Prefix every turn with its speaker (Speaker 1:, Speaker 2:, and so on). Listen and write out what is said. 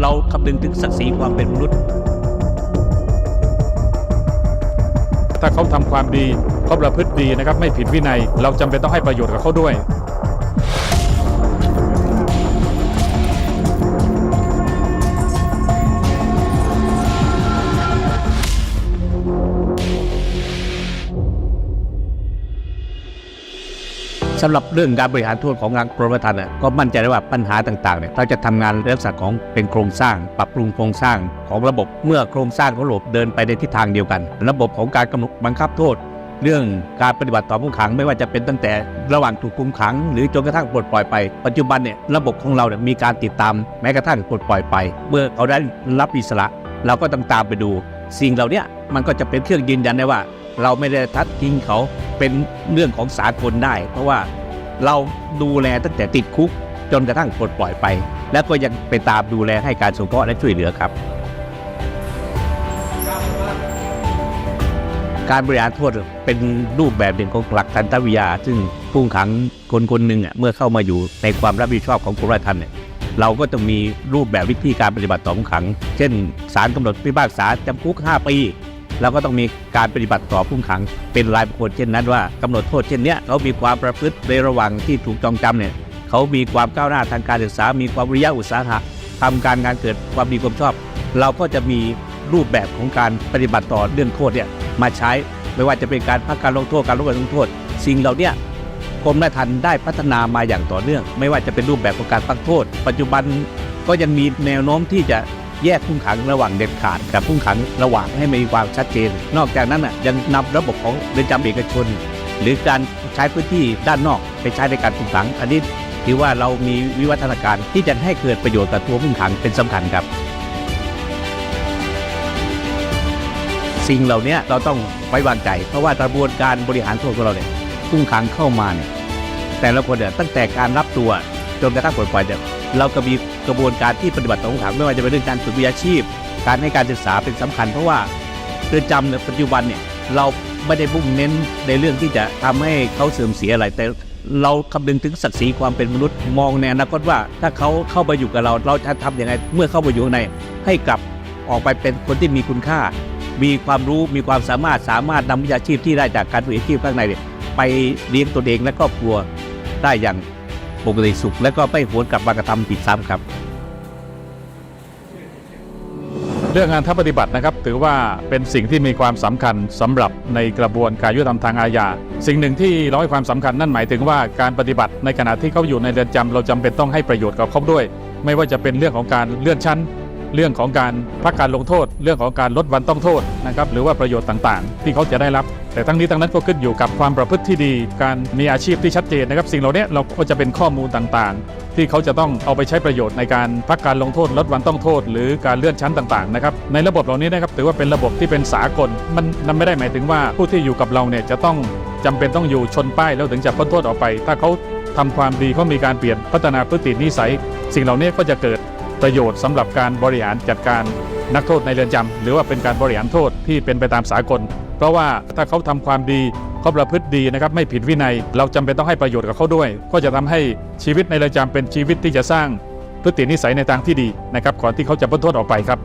Speaker 1: เราคำนึงถึงศักดิ์ศรีความเป็นมนุษย์
Speaker 2: ถ้าเขาทำความดีเขาประพฤติดีนะครับ ไม่ผิดวินัย เราจำเป็นต้องให้ประโยชน์กับเขาด้วย
Speaker 1: สำหรับเรื่องการบริหารโทษของงานกรมธราชทัณฑ์น่ะก็มั่นใจได้ว่าปัญหาต่างๆเนี่ยเราจะทำงานในลักษณะของเป็นโครงสร้าง ปรับปรุงโครงสร้างของระบบเมื่อโครงสร้างของระบบเดินไปในทิศทางเดียวกัน ระบบของการกำหนดบังคับโทษ เรื่องการปฏิบัติต่อผู้ขังไม่ว่าจะเป็นตั้งแต่ระหว่างถูกคุมขัง หรือจนกระทั่งปลดปล่อยไป ปัจจุบันเนี่ยระบบของเราเนี่ยมีการติดตามแม้กระทั่งปลดปล่อยไป เมื่อเขาได้รับอิสระ เราก็ต้องตามไปดู สิ่งเหล่านี้มันก็จะเป็นเครื่องยืนยันได้ว่า เราไม่ได้ทัดทิ้งเขาเป็นเรื่องของสากลได้ เพราะว่า เราดูแลตั้งแต่ติดคุกจนกระทั่งปลดปล่อยไป แล้วก็ยังไปตามดูแลให้การสงเคราะห์และช่วยเหลือครับ การบริหารโทษเป็นรูปแบบหนึ่งของหลักทันตวิทยา ซึ่งผู้ขังคนคนหนึ่งอะเมื่อเข้ามาอยู่ในความรับผิดชอบของกรมราชทัณฑ์เนี่ยเราก็ต้องมีรูปแบบวิธีการปฏิบัติต่อผู้ขัง เช่น ศาลกำหนดพิพากษาจำคุก 5 ปี เราก็ต้องมีการปฏิบัติต่อผู้ขังเป็นรายบุคคลเช่นนั้นว่ากำหนดโทษเช่นเนี้ยเขามีความประพฤติในระหว่างที่ถูกจองจำเนี่ยเขามีความก้าวหน้าทางการศึกษา มีความวิริยะอุตสาหะทำการงานเกิดความดีความชอบ เราก็จะมีรูปแบบของการปฏิบัติต่อเรื่องโทษเนี่ยมาใช้ไม่ว่าจะเป็นการพักการลงโทษการลดการลงโทษ สิ่งเหล่านี้กรมราชทัณฑ์ได้พัฒนามาอย่างต่อเนื่อง ไม่ว่าจะเป็นรูปแบบของการพักโทษ ปัจจุบันก็ยังมีแนวโน้มที่จะ แยกผู้ต้องขังระหว่างเด็ดขาดกับผู้ต้องขังระหว่างให้มีความชัดเจน นอกจากนั้นน่ะยังนำระบบของเรือนจำเอกชน หรือการใช้พื้นที่ด้านนอกไปใช้ในการคุมขังอันนี้ถือว่าเรามีวิวัฒนาการที่จะให้เกิดประโยชน์กับตัวผู้ต้องขังเป็นสำคัญครับ สิ่งเหล่านี้เราต้องไว้วางใจ เพราะว่ากระบวนการบริหารโทษของเราเนี่ยพุ่งขังเข้ามาเนี่ยแต่ละคนเนี่ยตั้งแต่การรับตัวจนกระทั่งปลดปล่อยเนี่ย เราก็มีกระบวนการที่ปฏิบัติต่อผู้ขังไม่ว่าจะเป็นเรื่องการฝึกวิชาชีพ การให้การศึกษาเป็นสำคัญ เพราะว่าเรือนจำในปัจจุบันเนี่ยเราไม่ได้มุ่งเน้นในเรื่องที่จะทำให้เขาเสื่อมเสียอะไรแต่เราคำนึงถึงศักดิ์ศรีความเป็นมนุษย์มองในอนาคตว่า ถ้าเขาเข้ามาอยู่กับเรา เราจะทำอยังไงเมื่อเข้ามาอยู่ใน ให้กลับออกไปเป็นคนที่มีคุณค่า มีความรู้มีความสามารถสามารถนำวิชาชีพที่ได้จากการฝึกอาชีพข้างในเนี่ยไปเลี้ยงตัวเองและครอบครัวได้อย่าง ปกติสุขและก็ไม่หวนกลับมากระทำผิดซ้ำครับ
Speaker 2: เรื่องงานทัพปฏิบัตินะครับ ถือว่าเป็นสิ่งที่มีความสำคัญสำหรับในกระบวนการยุติธรรมทางอาญาสิ่งหนึ่งที่เราให้ความสำคัญนั่นหมายถึงว่าการปฏิบัติในขณะที่เขาอยู่ในเรือนจำเราจำเป็นต้องให้ประโยชน์กับเขาด้วย ไม่ว่าจะเป็นเรื่องของการเลื่อนชั้น เรื่องของการพักการลงโทษ เรื่องของการลดวันต้องโทษนะครับหรือว่าประโยชน์ต่างๆ ที่เขาจะได้รับ แต่ทั้งนี้ทั้งนั้นก็ขึ้นอยู่กับความประพฤติที่ดี การมีอาชีพที่ชัดเจนนะครับ สิ่งเหล่านี้เราก็จะเป็นข้อมูลต่างๆ ที่เขาจะต้องเอาไปใช้ประโยชน์ในการพักการลงโทษลดวันต้องโทษ หรือการเลื่อนชั้นต่างๆนะครับในระบบเหล่านี้นะครับถือว่าเป็นระบบที่เป็นสากลมันนั่นไม่ได้หมายถึงว่าผู้ที่อยู่กับเราเนี่ยจะต้องจำเป็นต้องอยู่ชนป้ายแล้วถึงจะพ้นโทษออกไป ถ้าเขาทำความดีเขามีการเปลี่ยนพัฒนาพฤตินิสัย สิ่งเหล่านี้ก็จะเกิดประโยชน์สำหรับการบริหารจัดการนักโทษในเรือนจำหรือว่าเป็นการบริหารโทษที่เป็นไปตามสากล เพราะว่าถ้าเขาทำความดีเขาประพฤติดีนะครับไม่ผิดวินัย เราจำเป็นต้องให้ประโยชน์กับเขาด้วย ก็จะทำให้ชีวิตในเรือนจำเป็นชีวิตที่จะสร้างพฤตินิสัยในทางที่ดีนะครับก่อนที่เขาจะพ้นโทษออกไปครับ